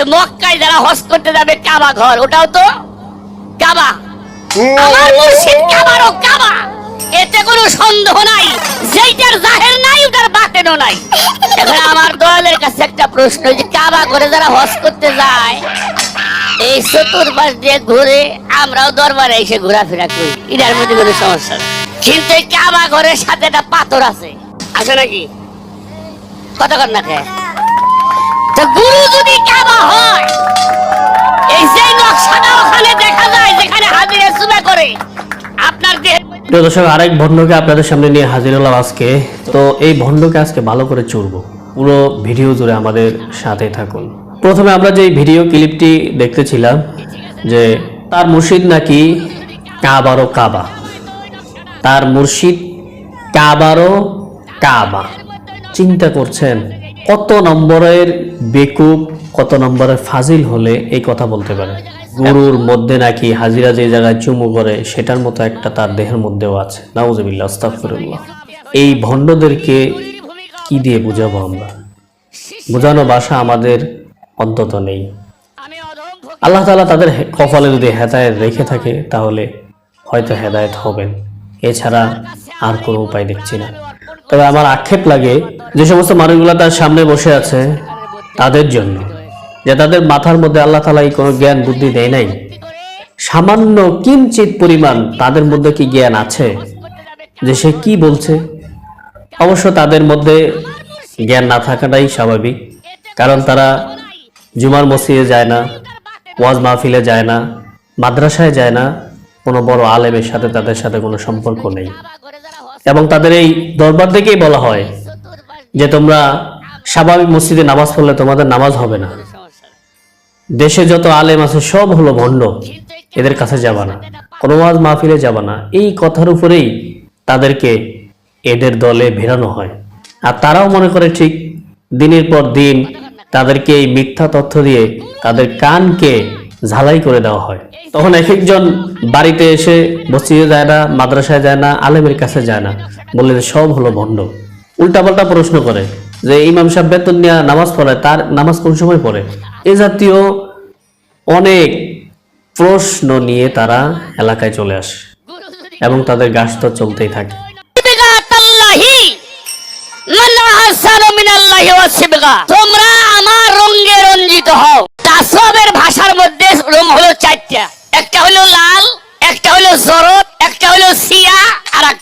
যে মক্কায় যারা হজ করতে যাবে, কাবা ঘর, ওটাও তো কাবা। আমার মুর্শিদ কাবারও কাবা। এতে কোনো সন্দেহ নাই। যেইটার জাহের নাই, ওটার বাতেনও নাই। এখন আমার দলের কাছে একটা প্রশ্ন, যে কাবা করে যারা হজ করতে যায়, এই চতুর্পাশ দিয়ে ঘুরে আমরাও দরবারে এসে ঘোরাফেরা করি। এটার মধ্যে কোনো সমস্যা নেই। কিন্তু এই কাবা ঘরের সাথে একটা পাথর আছে। আছে নাকি? কত কর না খেয়ে গুরু যদি কাবা হয়, এই যে নকশাটা ওখানে দেখা যায় যেখানে হাজিরে সুবে করে, আপনার প্রিয় দর্শক, আরেক ভণ্ডকে আপনাদের সামনে নিয়ে হাজির হলাম আজকে। তো এই ভণ্ডকে আজকে ভালো করে চড়ব। পুরো ভিডিও জুড়ে আমাদের সাথে থাকুন। প্রথমে আমরা যে ভিডিও ক্লিপটি দেখতেছিলাম, যে তার মুর্শিদ নাকি কাবারও কাবা। তার মুর্শিদ কাবারও কাবা। চিন্তা করছেন কত নম্বরের বেকুব, কত নম্বরের ফাজিল হলে এই কথা বলতে পারে? গুরুর মধ্যে নাকি হাজিরা যে জায়গায় চুমু করে, সেটার মতো একটা তার দেহের মধ্যেও আছে। আস্তাগফিরুল্লাহ। এই ভণ্ডদেরকে কি দিয়ে বুঝাবো আমরা? বোঝানো ভাষা আমাদের অন্তত নেই। আল্লাহ তালা তাদের কপালে যদি হেদায়ত রেখে থাকে, তাহলে হয়তো হেদায়ত হবেন। এছাড়া আর কোনো উপায় দেখছি না। তবে আমার আক্ষেপ লাগে যে সমস্ত মানুষগুলো তার সামনে বসে আছে তাদের জন্য, যে তাদের মাথার মধ্যে আল্লাহ তালা কোনো জ্ঞান, বুদ্ধি দেয় নাই। সামান্য কিঞ্চিত পরিমাণ তাদের মধ্যে কি জ্ঞান আছে? যে সে কি বলছে? অবশ্য তাদের মধ্যে জ্ঞান না থাকাটাই স্বাভাবিক, কারণ তারা জুমার মসজিদে যায় না, ওয়াজ মাহফিলে যায় না, মাদ্রাসায় যায় না, কোনো বড় আলেমের সাথে তাদের সাথে কোনো সম্পর্ক নেই। এবং তাদের এই দরবার থেকেই বলা হয় যে তোমরা স্বাভাবিক মসজিদে নামাজ পড়লে তোমাদের নামাজ হবে না। দেশে যত আলেম আছে, সব হলো ভণ্ড। এদের কাছে যাবা না। কোনো ওয়াজ মাহফিলে যাবা না। এই কথার উপরেই তাদেরকে এদের দলে ভেরানো হয়। আর তারাও মনে করে ঠিক দিনের পর দিন তাদেরকে এই মিথ্যা তথ্য দিয়ে তাদের কানকে ঝালাই করে দেওয়া হয়। তখন এক একজন বাড়িতে এসে বসিয়ে যায় না, মাদ্রাসায় যায় না, আলেমের কাছে যায় না। বলে সব হলো ভণ্ড। উল্টাপাল্টা প্রশ্ন করে যে ইমাম সাহেব বেতন নিয়ে নামাজ পড়ে তার নামাজ কোন সময় পড়ে? এ জাতীয় অনেক প্রশ্ন নিয়ে তারা এলাকায় চলে আসে এবং তাদের গাছ তো চলতেই থাকে। তোমরা আমার রঙে রঞ্জিত হও। ভাষার মধ্যে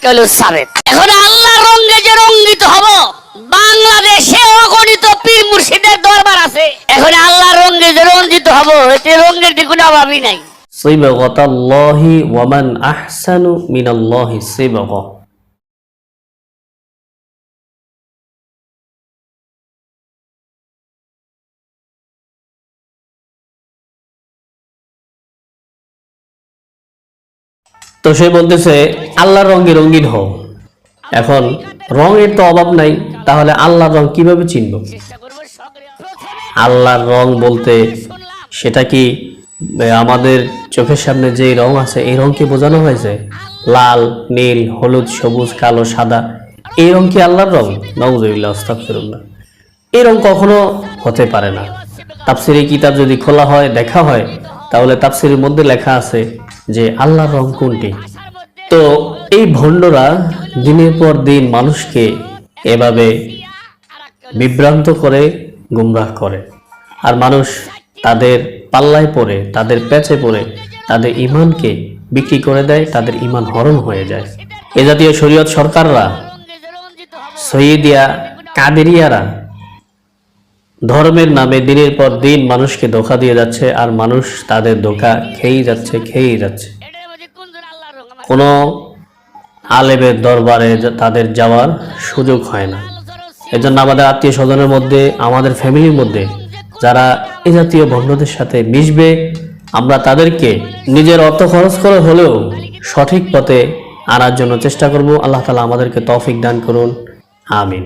হলো সাবেক। এখন আল্লাহ রঙে যে রঙ্গিত হব, বাংলাদেশে অগণিত পীর মুর্শিদের দরবার আছে। এখন আল্লাহ রঙে যে রঞ্জিত হব, এতে দিকে কোনো অভাবই নাই। সিবগতাল্লাহি ওয়ামান আহসানু মিনাল্লাহি সিবগা। তো সে বলতেছে আল্লাহর রঙে রঙিন হও। এখন রঙের তো অভাব নাই, তাহলে আল্লাহর রং কীভাবে চিনব? আল্লাহর রং বলতে সেটা কি আমাদের চোখের সামনে যে রং আছে, এই রংকে বোঝানো হয়েছে? লাল, নীল, হলুদ, সবুজ, কালো, সাদা। এই রং কি আল্লাহর রং? আস্তাগফিরুল্লাহ। এই রং কখনো হতে পারে না। তাফসিরি কিতাব যদি খোলা হয়, দেখা হয়, তাহলে তাফসিরের মধ্যে লেখা আছে যে আল্লাহর রং কোনটি? তো এই ভণ্ডরা দিনের পর দিন মানুষকে এভাবে বিভ্রান্ত করে, গুমরাহ করে। আর মানুষ তাদের পাল্লায় পড়ে, তাদের পেঁচে পড়ে, তাদের ইমানকে বিক্রি করে দেয়, তাদের ইমান হরণ হয়ে যায়। এ জাতীয় শরীয়ত সরকাররা, সৈয়দিয়া কাদেরিয়ারা ধর্মের নামে দিনের পর দিন মানুষকে ধোকা দিয়ে যাচ্ছে, আর মানুষ তাদের ধোকা খেয়েই যাচ্ছে খেয়েই যাচ্ছে। কোন আলেমের দরবারে তাদের যাওয়ার সুযোগ হয় না। এজন্য আমাদের আত্মীয় স্বজনের মধ্যে, আমাদের ফ্যামিলির মধ্যে, যারা এ জাতীয় ভণ্ডদের সাথে মিশবে, আমরা তাদেরকে নিজের অর্থ খরচ করে হলেও সঠিক পথে আনার জন্য চেষ্টা করব। আল্লাহ তালা আমাদেরকে তৌফিক দান করুন। আমিন।